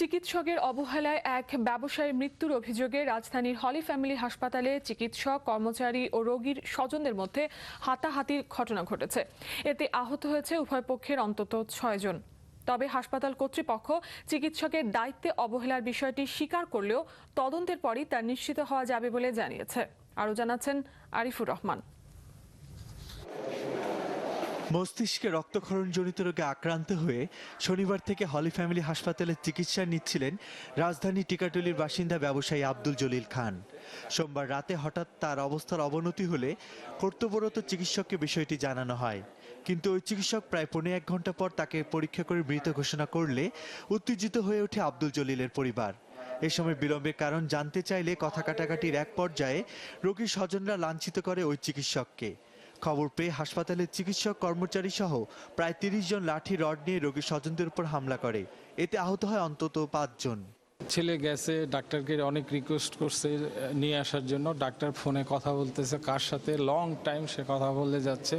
চিকিৎসকের অবহেলায় এক ব্যবসায়ীর মৃত্যুর অভিযোগে রাজধানীর হলি ফ্যামিলি হাসপাতালে চিকিৎসক, কর্মচারী ও রোগীর স্বজনদের মধ্যে হাতাহাতির ঘটনা ঘটেছে। এতে আহত হয়েছে উভয় পক্ষের অন্তত ছয়জন তবে হাসপাতাল কর্তৃপক্ষ চিকিৎসকের দায়িত্বে অবহেলার বিষয়টি স্বীকার করলেও তদন্তের পরই তা নিশ্চিত হওয়া যাবে বলে জানিয়েছে। আরও জানাচ্ছেন আরিফুর রহমান। মস্তিষ্কে রক্তক্ষরণজনিত রোগে আক্রান্ত হয়ে শনিবার থেকে হলি ফ্যামিলি হাসপাতালে চিকিৎসা নিচ্ছিলেন রাজধানী টিকাটুলির বাসিন্দা ব্যবসায়ী আব্দুল জলিল খান। সোমবার রাতে হঠাৎ তার অবস্থার অবনতি হলে কর্তব্যরত চিকিৎসককে বিষয়টি জানানো হয়। কিন্তু ওই চিকিৎসক প্রায় পৌনে এক ঘণ্টা পর তাকে পরীক্ষা করে মৃত ঘোষণা করলে উত্তেজিত হয়ে ওঠে আব্দুল জলিলের পরিবার। এ সময় বিলম্বের কারণ জানতে চাইলে কথা কাটাকাটির এক পর্যায়ে রোগীর স্বজনরা লাঞ্ছিত করে ওই চিকিৎসককে। খবর পেয়ে হাসপাতালের চিকিৎসক কর্মচারী সহ প্রায় তিরিশ জন লাঠি, রড নিয়ে রোগীর স্বজনদের উপর হামলা করে। এতে আহত হয় অন্তত পাঁচজন ছেলে গেছে, ডাক্তারকে অনেক রিকোয়েস্ট করছে নিয়ে আসার জন্য। ডাক্তার ফোনে কথা বলতেছে, কার সাথে? লং টাইম সে কথা বলে যাচ্ছে।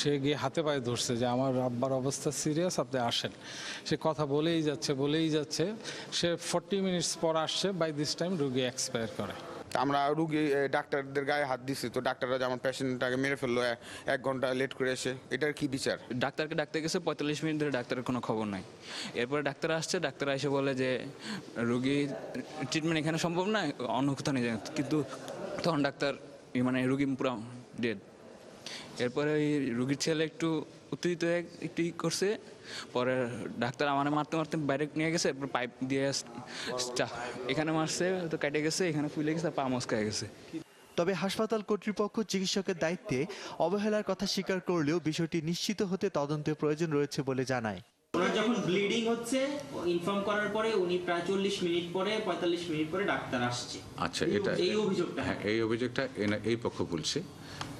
সে গিয়ে হাতে পায়ে ধরছে যে, আমার আব্বার অবস্থা সিরিয়াস আপনি আসেন। সে কথা বলেই যাচ্ছে বলেই যাচ্ছে। সে ফর্টি মিনিটস পর আসছে বাই দিস টাইম রুগী এক্সপায়ার করে। আমরা রুগী ডাক্তারদের গায়ে হাত দিছি। তো ডাক্তাররা যেমন পেশেন্টটাকে মেরে ফেলল এক ঘণ্টা লেট করে এসে, এটার কি বিচার? ডাক্তারকে ডাকতে গেছে, পঁয়তাল্লিশ মিনিট ধরে ডাক্তারের কোনো খবর নাই। এরপরে ডাক্তার আসছে, ডাক্তার এসে বলে যে, রুগী ট্রিটমেন্ট এখানে সম্ভব না, অন্য কোথাও নিয়ে যান কিন্তু তখন ডাক্তার মানে রুগী পুরো ডেড এরপরে ওই রুগীর ছেলে একটু উত্তেজিত হয়ে একটু করছে। পরে ডাক্তার আমার মারতে মারতে বাইরে নিয়ে গেছে পাইপ দিয়ে চা- এখানে মারছে তো কেটে গেছে এখানে ফুলে গেছে পা মস্কায় গেছে। তবে হাসপাতাল কর্তৃপক্ষ চিকিৎসকের দায়িত্বে অবহেলার কথা স্বীকার করলেও বিষয়টি নিশ্চিত হতে তদন্তের প্রয়োজন রয়েছে বলে জানায়। ওনার যখন ব্লিডিং হচ্ছে ইনফর্ম করার পরে উনি প্রায় চল্লিশ মিনিট পরে পঁয়তাল্লিশ মিনিট পরে ডাক্তার আসছে। আচ্ছা এই- এটা এই অভিযোগটা। হ্যাঁ এই অভিযোগটা এই পক্ষ বলছে।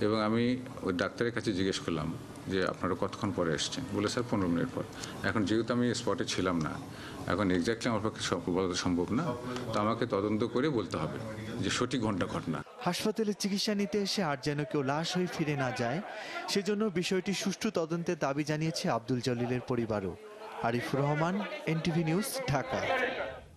এবং আমি ওই ডাক্তারের কাছে জিজ্ঞেস করলাম যে আপনারা কতক্ষণ পরে এসছেন? বলে, স্যার, পনেরো মিনিট পর। এখন যেহেতু আমি স্পটে ছিলাম না, এখন এক্স্যাক্টলি আমার পক্ষে বলা সম্ভব না। তো আমাকে তদন্ত করে বলতে হবে যে সঠিক ঘণ্টা ঘটনা। হাসপাতালে চিকিৎসা নিতে এসে আর যেন কেউ লাশ হয়ে ফিরে না যায়, সেজন্য বিষয়টি সুষ্ঠু তদন্তের দাবি জানিয়েছে আব্দুল জলিলের পরিবারও। Arifur Rahman, NTV news, Dhaka.